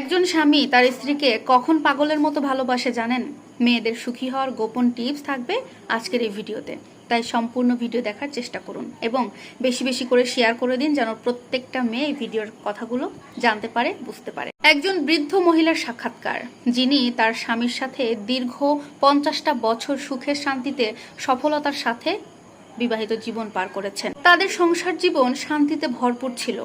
একজন স্বামী তার স্ত্রীকে কখন পাগলের মতো ভালোবাসে জানেন? মেয়েদের সুখী হওয়ার গোপন টিপস থাকবে আজকের এই ভিডিওতে। তাই সম্পূর্ণ ভিডিও দেখার চেষ্টা করুন এবং বেশি বেশি করে শেয়ার করে দিন যেন প্রত্যেকটা মেয়ে ভিডিওর কথাগুলো জানতে পারে, বুঝতে পারে। একজন বৃদ্ধ মহিলার সাক্ষাৎকার, যিনি তার স্বামীর সাথে দীর্ঘ পঞ্চাশটা বছর সুখের শান্তিতে, সফলতার সাথে বিবাহিত জীবন পার করেছেন। তাদের সংসার জীবন শান্তিতে ভরপুর ছিল।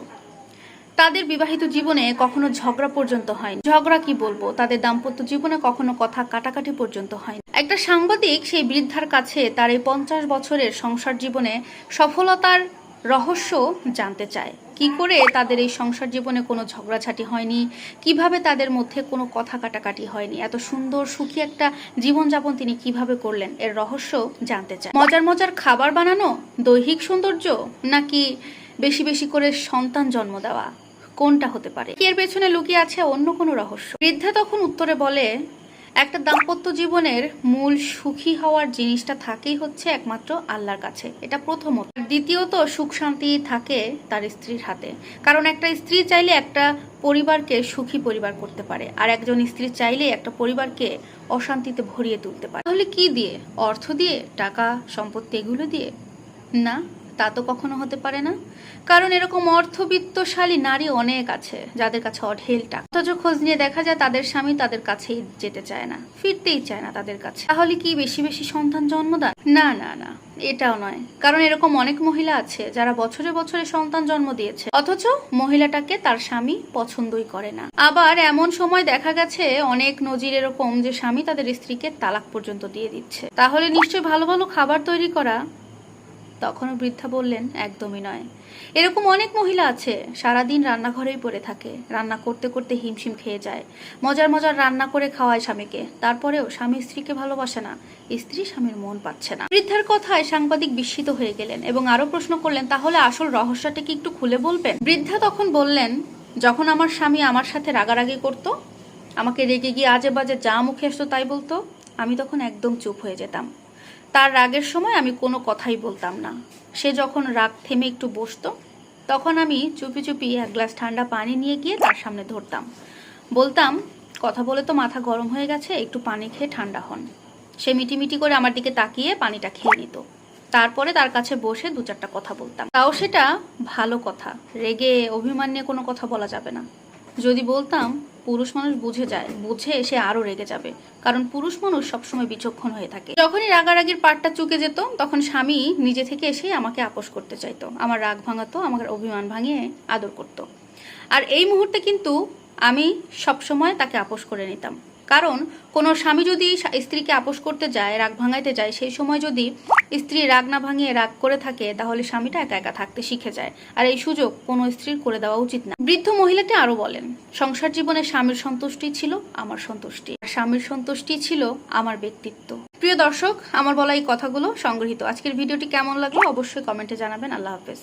তাদের বিবাহিত জীবনে কখনো ঝগড়া পর্যন্ত হয়নি। ঝগড়া কি বলব? তাদের দাম্পত্য জীবনে কখনো কথা কাটাকাটি পর্যন্ত হয়নি। একটা সাংবাদিক সেই বৃদ্ধার কাছে তার এই পঞ্চাশ বছরের সংসার জীবনে সফলতার রহস্য জানতে চায়। কি করে তাদের এই সংসার জীবনে কোনো ঝগড়াঝাটি হয়নি? কীভাবে তাদের মধ্যে কোনো কথা কাটাকাটি হয়নি? এত সুন্দর, সুখী একটা জীবনযাপন তিনি কীভাবে করলেন? এর রহস্য জানতে চায়। মজার মজার খাবার বানানো, দৈহিক সৌন্দর্য, নাকি বেশি বেশি করে সন্তান জন্ম দেওয়া কোনটা হতে পারে? এর পেছনে লুকিয়ে আছে অন্য কোনো রহস্য। বৃদ্ধা তখন উত্তরে বলে, একটা দাম্পত্য জীবনের মূল সুখী হওয়ার জিনিসটা থাকেই হচ্ছে একমাত্র আল্লাহর কাছে। এটা প্রথমত। দ্বিতীয়ত, সুখ শান্তি থাকে তার স্ত্রীর হাতে। কারণ একটা স্ত্রী চাইলে একটা পরিবারকে সুখী পরিবার করতে পারে। আর একজন স্ত্রী চাইলে একটা পরিবারকে অশান্তিতে ভরিয়ে তুলতে পারে। তাহলে কি দিয়ে? অর্থ দিয়ে? টাকা, সম্পত্তি, এগুলো দিয়ে? না তা তো কখনো হতে পারে না। কারণ এরকম অর্থবিত্তশালী নারী অনেক আছে, যাদের কাছে অঢেল টাকা। অথচ খোঁজ নিয়ে দেখা যায় তাদের স্বামী তাদের কাছেই যেতে চায় না, ফিরতেই চায় না তাদের কাছে। তাহলে কি বেশি বেশি সন্তান জন্ম দেয়? না না না, এটাও নয়। কারণ এরকম অনেক মহিলা আছে যারা বছরে বছরে সন্তান জন্ম দিয়েছে, অথচ মহিলাটাকে তার স্বামী পছন্দই করে না। আবার এমন সময় দেখা গেছে অনেক নজির এরকম যে স্বামী তাদের স্ত্রীকে তালাক পর্যন্ত দিয়ে দিচ্ছে। তাহলে নিশ্চয়ই ভালো ভালো খাবার তৈরি করা তখনও বৃদ্ধা বললেন, একদমই নয়। এরকম অনেক মহিলা আছে, সারাদিন রান্নাঘরেই পড়ে থাকে। রান্না করতে করতে হিমশিম খেয়ে যায়। মজার মজার রান্না করে খাওয়ায় স্বামীকে। তারপরেও স্বামী স্ত্রীকে ভালোবাসে না। স্ত্রী স্বামীর মন পাচ্ছে না। বৃদ্ধার কথায় সাংবাদিক বিস্মিত হয়ে গেলেন এবং আরও প্রশ্ন করলেন, তাহলে আসল রহস্যটা কি একটু খুলে বলবেন? বৃদ্ধা তখন বললেন, যখন আমার স্বামী আমার সাথে রাগারাগি করত, আমাকে রেগে গিয়ে আজে বাজে যা মুখে আসতো তাই বলতো, আমি তখন একদম চুপ হয়ে যেতাম। তার রাগের সময় আমি কোনো কথাই বলতাম না। সে যখন রাগ থেমে একটু বসতো, তখন আমি চুপি চুপি এক গ্লাস ঠান্ডা পানি নিয়ে গিয়ে তার সামনে ধরতাম। বলতাম, কথা বলে তো মাথা গরম হয়ে গেছে, একটু পানি খেয়ে ঠান্ডা হন। সে মিটিমিটি করে আমার দিকে তাকিয়ে পানিটা খেয়ে নিত। তারপরে তার কাছে বসে দু চারটা কথা বলতাম। তাও সেটা ভালো কথা, রেগে অভিমান নিয়ে কোনো কথা বলা যাবে না। যদি বলতাম পুরুষ মানুষ বুঝে যায়, বুঝে এসে আরও রেগে যাবে। কারণ পুরুষ মানুষ সবসময় বিচক্ষণ হয়ে থাকে। যখনই রাগারাগির পাটটা চুকে যেত, তখন স্বামী নিজে থেকে এসে আমাকে আপোষ করতে চাইতো। আমার রাগ ভাঙাতো, আমার অভিমান ভাঙিয়ে আদর করত। আর এই মুহূর্তে কিন্তু আমি সবসময় তাকে আপোষ করে নিতাম। কারণ, কোনো স্বামী যদি স্ত্রীকে আপোষ করতে যায়, রাগ ভাঙাইতে যায়, সেই সময় যদি স্ত্রী রাগ না ভাঙিয়ে রাগ করে থাকে, তাহলে স্বামীটা একা একা থাকতে শিখে যায়। আর এই সুযোগ কোনো স্ত্রীর করে দেওয়া উচিত না। বৃদ্ধ মহিলাটি আরও বলেন, সংসার জীবনে স্বামীর সন্তুষ্টি ছিল, আমার সন্তুষ্টি। আর স্বামীর সন্তুষ্টি ছিল আমার ব্যক্তিত্ব। প্রিয় দর্শক, আমার বলা এই কথাগুলো সংগৃহীত। আজকের ভিডিওটি কেমন লাগল অবশ্যই কমেন্টে জানাবেন। আল্লাহ হাফেজ।